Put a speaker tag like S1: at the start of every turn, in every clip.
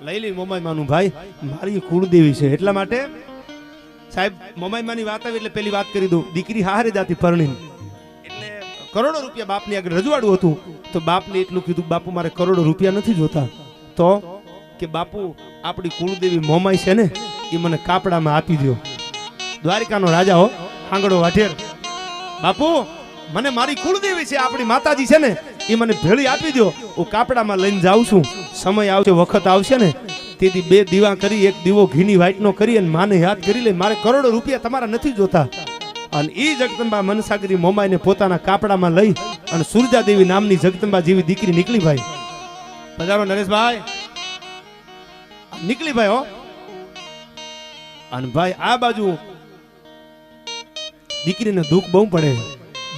S1: લઈ લઈ મોમાઈ માનું ભાઈ. મારી કુળદેવી છે. એટલા માટે સાહેબ, મોમાઈ માની વાત આવી એટલે પેલી વાત કરી દઉં. દીકરી હારે જાતી પરણી એટલે કરોડો રૂપિયા બાપની આગળ રજવાડું હતું. તો બાપને એટલું કીધું, બાપુ, મારે કરોડો રૂપિયા નથી જોતા. તો કે, બાપુ, આપણી કુળદેવી મોમાઈ છે ને, એ મને કાપડામાં આપી દો દ્વારિકાનો રાજા હો આંગળો વાઢેર. બાપુ, મને મારી કુળદેવી છે, આપણી માતાજી છે ને એ મને ભેળી આપી દો હું કાપડામાં લઈને જાઉં છું. સમય આવશે, વખત આવશે ને. તેથી બે દીવા કરી, એક દીવો ઘીની વાઈટનો કરી અને માને યાદ કરી લે મારે કરોડો રૂપિયા તમારા નથી જોતા. અને એ જગદંબા મનસાગરી મોમાઈને પોતાના કાપડામાં લઈ અને સુરજાદેવી નામની જગદંબા જેવી દીકરી નીકળી ભાઈ. પધારો નરેશભાઈ. નીકળી ભાઈ હો. અને ભાઈ આ બાજુ દીકરીને દુઃખ બહુ પડે.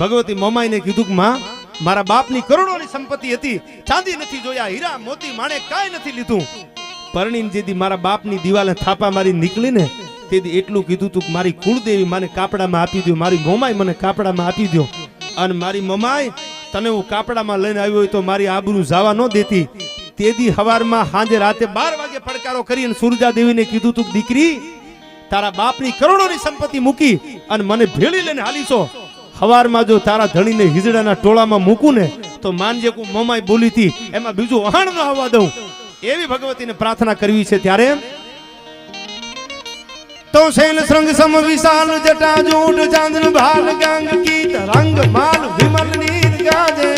S1: ભગવતી મોમાઈને કીધું કે, માં મારા બાપની કરોડોની સંપત્તિ હતી, ચાંદી નથી જોયા, હીરા, મોતી, માણે કાંઈ નથી લીધું. પરણીને મારા બાપની દિવાલે થાપા મારી નીકળીને તેથી એટલું કીધું તું મારી કુળદેવી મને કાપડામાં આપી દો મારી મોમાઈ મને કાપડામાં આપી દો અને મારી મમાઈ, તને હું કાપડામાં લઈને આવ્યો હોય તો મારી આબરૂ જવા ન દેતી. તેથી હવારમાં સાંજે રાતે બાર વાગે પડકારો કરી અને સુરજા દેવીને કીધું તું દીકરી, તારા બાપની કરોડોની સંપત્તિ મૂકી અને મને ભેળી લઈને હાલીશો. હવારમાં જો તારા ધણીને હિજડાના ટોળામાં મૂકું ને, તો માનજે કું મમાઈ બોલી હતી, એમાં બીજું વહાણ ન આવવા દઉં. એવી ભગવતીને પ્રાર્થના કરવી છે ત્યારે તો શૈલ શ્રંગ સમ વિશાલ જટા જૂટ ચાંદન ભાલ ગાંગ ગીત રંગ માલ વિમલ નીર ગાજે.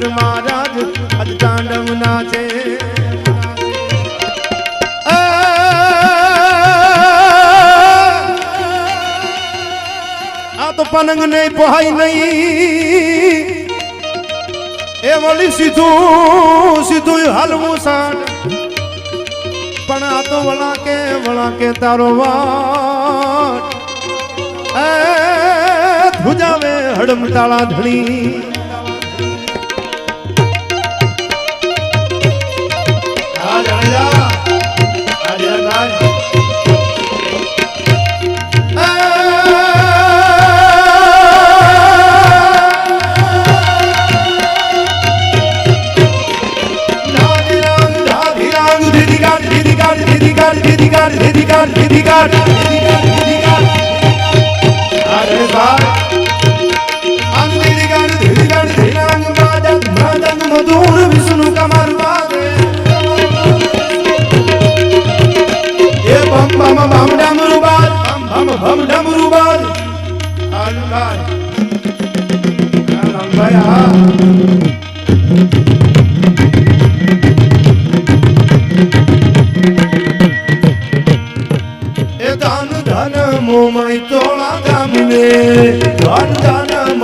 S1: શંકર મહારાજ, આજ તાંડવ નાચે આ તો પલંગ ને પહાય નહીં. એ વળી સીધું સીધું હલવું સાડ. પણ આ તો વળાકે વળાકે તારો વાટ એ, ધ્રુજાવે હડમ તાળા ધણી.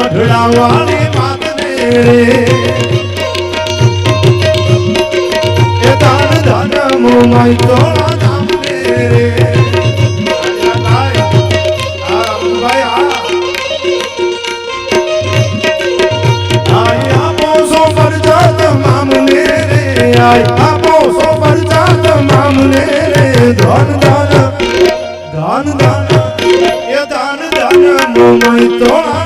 S1: ધન મઢડા વાળી માતને એ ધન ધન મોમય તોળા મામને રે આપો સો પરચાત મામને રે ધન ધન ધન ધન, એ ધન ધન મોમય તોળા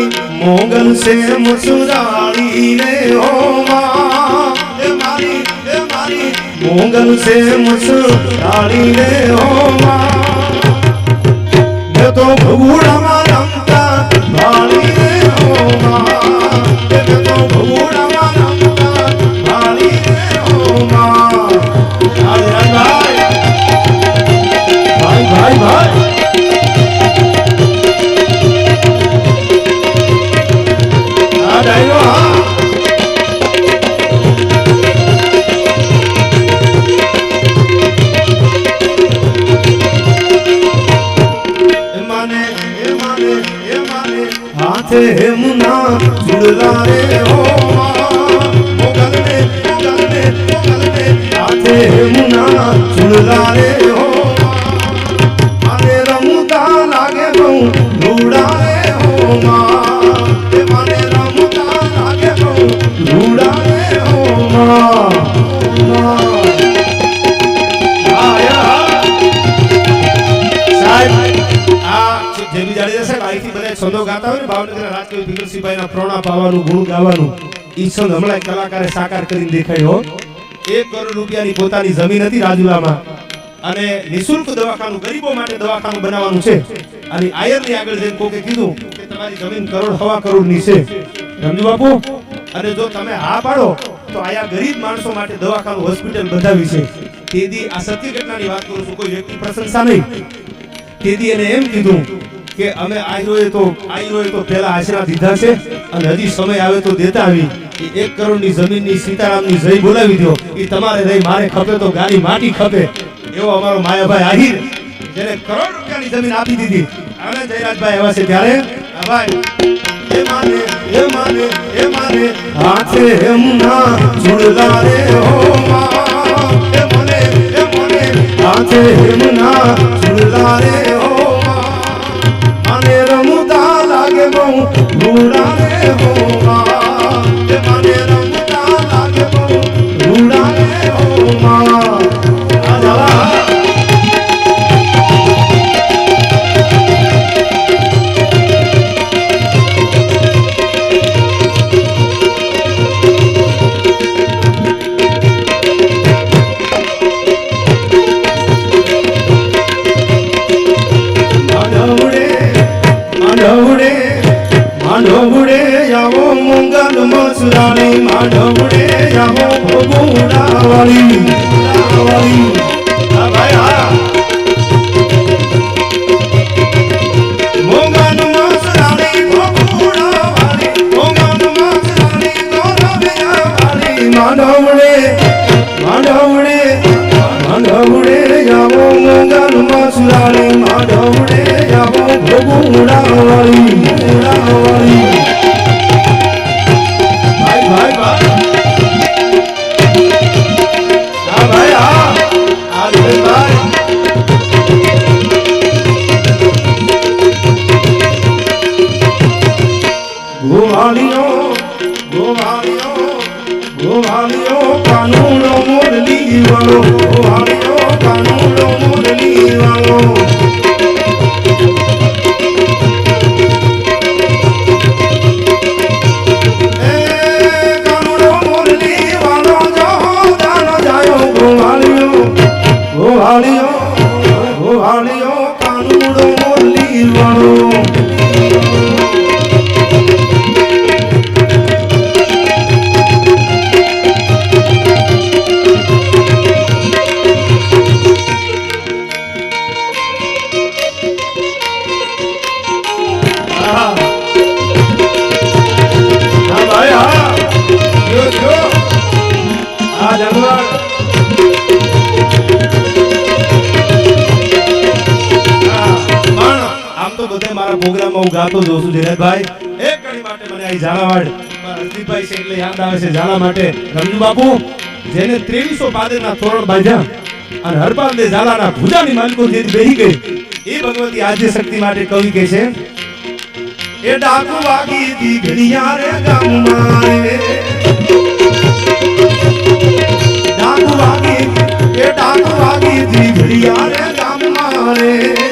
S1: મારી મોગલ સે મસુરાળી રે ઓ મારી મારી. મોગલ સે મસુરાળી રે ઓ મા તો ભગુડામાં મુના જુડલા રે હો મોગલ ને મોગલ ને મોગલ ને હાથે મુના જુડલા રે હો મને રમતા લાગે બહુ રૂડા રે હો માં મને લાગે બહુ રૂડા ભાવનગરના ભીમસિંહભાઈના પ્રોણા પાવાનું, ગુણ ગાવાનું ઈ હમણાં કલાકારે સાકાર કરીને દેખાયો. એક કરોડ રૂપિયાની પોતાની જમીન હતી રાજુલામાં અને નિશુલ્ક દવાખાનું, ગરીબો માટે દવાખાનું બનાવવાનું છે. અને આયરની આગળ જઈને કોકે કીધું કે તમારી જમીન કરોડ, હવા કરોડની છે. સમજુ બાપુ? અને જો તમે હા પાડો, તો આયા ગરીબ માણસો માટે દવાખાનું હોસ્પિટલ બંધાવી છે. તેથી આ સત્ય ઘટનાની વાત કરું છું, કોઈ વ્યક્તિ પ્રશંસા નહીં. તેથી એને એમ કીધું કે અમે આયરોએ તો આયરોએ તો પહેલા આશરા દીધા છે અને હજી સમય આવે તો દેતા આવી. એ એક કરોડની જમીનની સીતારામની જય બોલાવી દો એ તમારે રહી મારે ખપે તો ગાડી માટી ખપે. એવો અમારો માયાભાઈ આહિર, જેને કરોડ રૂપિયાની જમીન આપી દીધી. અને જયરાજભાઈ એવા છે ત્યારે? ભાઈ, એ માને એ માને એ માને. હાથે એમના ચૂડલા રે હો માં. એ મને એ મને. હાથે એમના ચૂડલા લાગે બહુ માંડવડે આવો મંગલ મસરાણી માંડવડે આવો ભોગુડાવાળી વાળી મંગલ તો બધે મારા પ્રોગ્રામમાં હું ગાતો જોઉં છું ધીરજભાઈ એક કડી માટે મને અહીં ઝાલાવાડ મારા છે એટલે યાદ આવે છે ઝાલા માટે. રમજુ બાપુ. જેને ત્રેવીસો પાદરના તોરણ બાંધ્યા અને હરપાલ દે ઝાલાના ભૂજાની માલિકો જે બેહી ગઈ, એ ભગવતી આદ્ય શક્તિ માટે કવિ કહે છે, એ ડાકુ વાગી દી ઘડિયા રે ગામમાં રે. ડાકુ વાગી, એ ડાકુ વાગી દી ઘડિયા રે ગામમાં રે.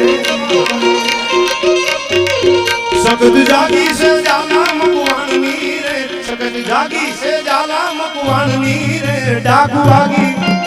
S1: જાગી છે જાલા મકવાણની રે ડાકુ વાગી.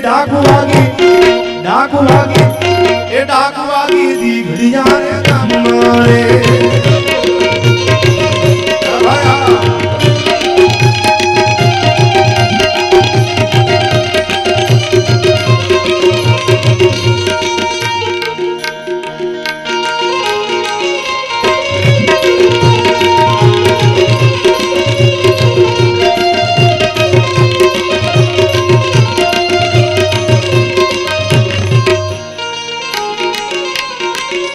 S1: ડાકુ વાગી ડાકુ વાગી એ ડાકુ વાગી દી ઘડિયા રે ગામમાં રે